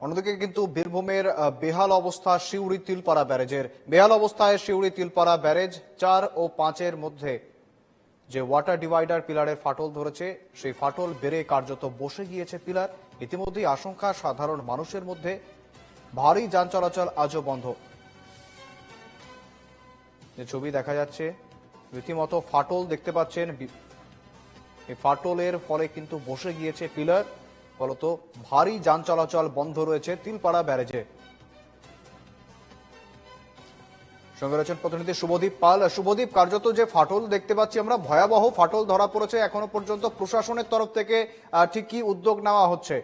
অন্যদিকে কিন্তু বীরভূমের বেহাল অবস্থা শিউড়ি তিলপাড়া ব্যারেজের। বেহাল অবস্থায় শিউড়ি তিলপাড়া ব্যারেজ চার ও পাঁচের মধ্যে যে ওয়াটার ডিভাইডার পিলারের ফাটল ধরেছে, সেই ফাটল বেড়ে কার্যত বসে গিয়েছে পিলার। ইতিমধ্যেই আশঙ্কা সাধারণ মানুষের মধ্যে। ভারী যান চলাচল আজও বন্ধ। যে ছবি দেখা যাচ্ছে, রীতিমতো ফাটল দেখতে পাচ্ছেন এই ফাটলের ফলে কিন্তু বসে গিয়েছে পিলার। ফলত ভারী যান চলাচল বন্ধ রয়েছে তিলপাড়া ব্যারেজে। সঙ্গে রয়েছেন প্রতিনিধি শুভদীপ পাল। শুভদীপ, কার্যত যে ফাটল দেখতে পাচ্ছি আমরা, ভয়াবহ ফাটল ধরা পড়েছে এখনও পর্যন্ত প্রশাসনের তরফ থেকে। ঠিক কি উদ্যোগ নেওয়া হচ্ছে?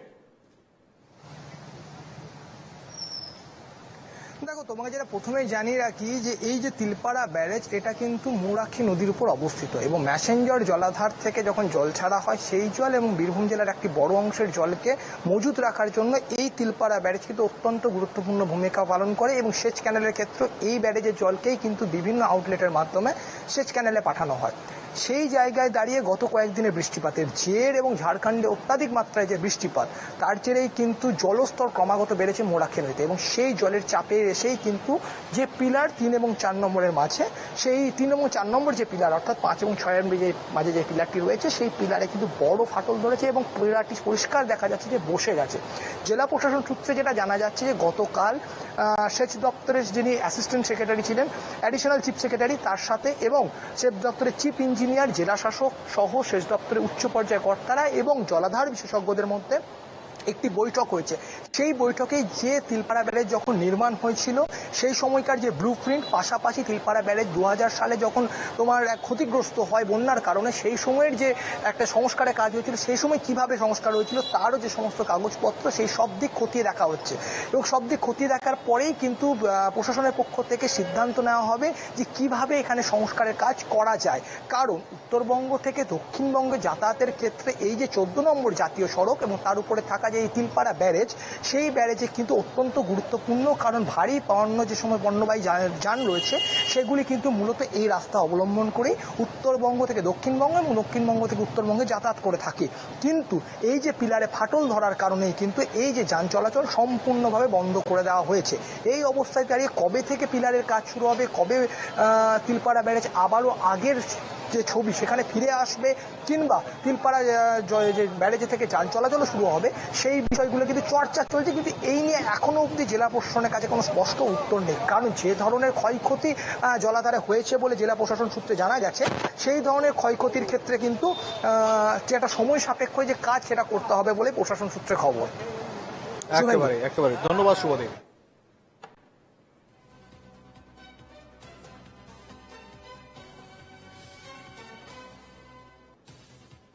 দেখো, তোমাকে যেটা প্রথমেই জানিয়ে রাখি যে এই যে তিলপাড়া ব্যারেজ, এটা কিন্তু মৌরাক্ষী নদীর উপর অবস্থিত এবং ম্যাসেঞ্জার জলাধার থেকে যখন জল ছাড়া হয়, সেই জল এবং বীরভূম জেলার একটি বড় অংশের জলকে মজুত রাখার জন্য এই তিলপাড়া ব্যারেজ কিন্তু অত্যন্ত গুরুত্বপূর্ণ ভূমিকা পালন করে এবং সেচ ক্যানেলের ক্ষেত্রে এই ব্যারেজের জলকেই কিন্তু বিভিন্ন আউটলেটের মাধ্যমে সেচ ক্যানেলে পাঠানো হয়। সেই জায়গায় দাঁড়িয়ে গত কয়েকদিনের বৃষ্টিপাতের জের এবং ঝাড়খণ্ডে অত্যাধিক মাত্রায় যে বৃষ্টিপাত, তার জেরেই কিন্তু জলস্তর ক্রমাগত বেড়েছে নদীতে এবং সেই জলের চাপে এসেই কিন্তু যে পিলার তিন এবং চার নম্বরের মাঝে, সেই তিন এবং চার নম্বর যে পিলার, অর্থাৎ পাঁচ এবং ছয়ের যে মাঝে যে পিলারটি রয়েছে, সেই পিলারে কিন্তু বড় ফাটল ধরেছে এবং পিলারটি পরিষ্কার দেখা যাচ্ছে যে বসে গেছে। জেলা প্রশাসন সূত্রে যেটা জানা যাচ্ছে যে গতকাল সেচ দপ্তরের যিনি অ্যাসিস্ট্যান্ট সেক্রেটারি ছিলেন অ্যাডিশনাল চিফ সেক্রেটারি তার সাথে এবং সেচ দপ্তরের চিফ ইঞ্জিনিয়ার জেলা শাসক সহ সেচ দপ্তরের উচ্চ পর্যায়ে কর্তারা এবং জলাধার বিশেষজ্ঞদের মধ্যে একটি বৈঠক হয়েছে। সেই বৈঠকে যে তিলপাড়া ব্যারেজ যখন নির্মাণ হয়েছিল, সেই সময়কার যে ব্লু প্রিন্ট পাশাপাশি তিলপাড়া ব্যারেজ দু হাজার সালে যখন তোমার ক্ষতিগ্রস্ত হয় বন্যার কারণে, সেই সময়ের যে একটা সংস্কারের কাজ হয়েছিল, সেই সময় কীভাবে সংস্কার হয়েছিল, তারও যে সমস্ত কাগজপত্র, সেই সব দিক খতিয়ে দেখা হচ্ছে। এবং সব দিক খতিয়ে দেখার পরেই কিন্তু প্রশাসনের পক্ষ থেকে সিদ্ধান্ত নেওয়া হবে যে কীভাবে এখানে সংস্কারের কাজ করা যায়। কারণ উত্তরবঙ্গ থেকে দক্ষিণবঙ্গে যাতায়াতের ক্ষেত্রে এই যে চোদ্দ নম্বর জাতীয় সড়ক এবং তার উপরে থাকা যে তিলপাড়া ব্যারেজ, সেই ব্যারেজে কিন্তু অত্যন্ত গুরুত্বপূর্ণ কারণ ভারী পণ্য যে সময় পণ্যবাহী যান রয়েছে, সেগুলি কিন্তু মূলত এই রাস্তা অবলম্বন করে উত্তরবঙ্গ থেকে দক্ষিণবঙ্গ এবং দক্ষিণবঙ্গ থেকে উত্তরবঙ্গে যাতায়াত করে থাকে। কিন্তু এই যে পিলারে ফাটল ধরার কারণেই কিন্তু এই যে যান চলাচল সম্পূর্ণভাবে বন্ধ করে দেওয়া হয়েছে। এই অবস্থায় দাঁড়িয়ে কবে থেকে পিলারের কাজ শুরু হবে, কবে তিলপাড়া ব্যারেজ আবারও আগের যে ছবি সেখানে ফিরে আসবে কিংবা তিলপাড়া যে ব্যারেজে থেকে যান চলাচলও শুরু হবে সেই বিষয়গুলো কিন্তু চর্চা চলছে। কিন্তু এই নিয়ে এখনও অবধি জেলা প্রশাসনের কাছে কোনো স্পষ্ট উত্তর নেই। কারণ যে ধরনের ক্ষয়ক্ষতি আহ, জলাধারে হয়েছে বলে জেলা প্রশাসন সূত্রে জানা গেছে সেই ধরনের ক্ষয়ক্ষতির ক্ষেত্রে কিন্তু আহ, যে একটা সময় সাপেক্ষ যে কাজ সেটা করতে হবে বলে প্রশাসন সূত্রে খবর। একেবারে একেবারে। ধন্যবাদ শুভদীপ।